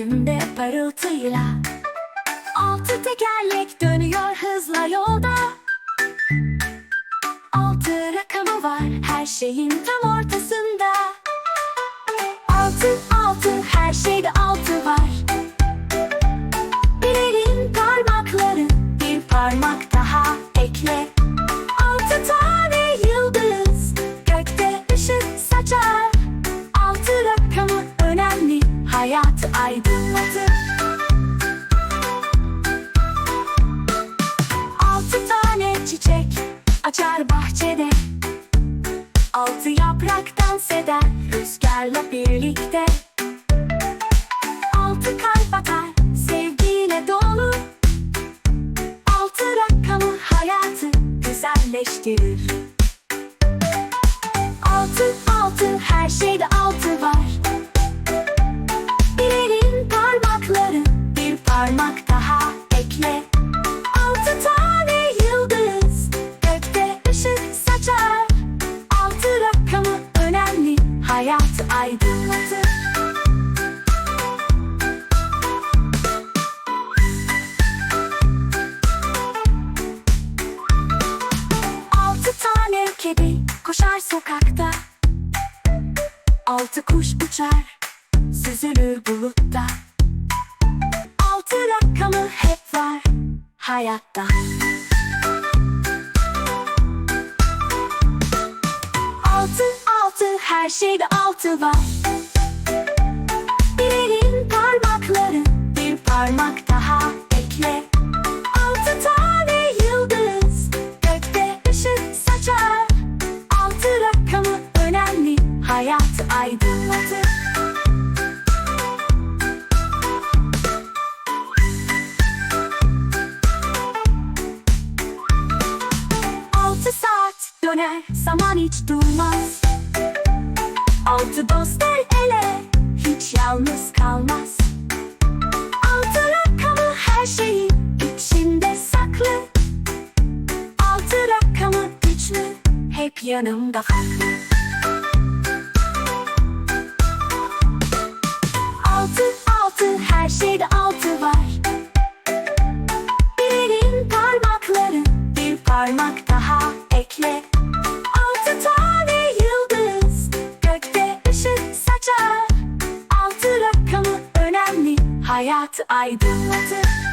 gökyüzünde parıltıyla. Altı tekerlek dönüyor hızla yolda. Altı rakamı var her şeyin tam ortasında. Altı altı her şeyde altı hayatı aydınlatır. Altı tane çiçek açar bahçede. Altı yaprak dans eder rüzgarla birlikte. Altı kalp atar sevgiyle dolu. Altı rakamı hayatı güzelleştirir aydınlatır. Altı tane kedi koşar sokakta. Altı kuş uçar süzülür bulutta. Altı rakamı hep var hayatta. Altı altı her şeyde altı var. Bir elin parmakları bir parmak daha ekle. Altı tane yıldız gökte ışık saçar. Altı rakamı önemli hayatı aydınlatır. Altı saat döner zaman hiç durmaz Altı dost el ele hiç yalnız kalmaz. Altı rakamı her şeyin içinde saklı. Altı rakamı güçlü hep yanımda haklı hayatı aydınlatır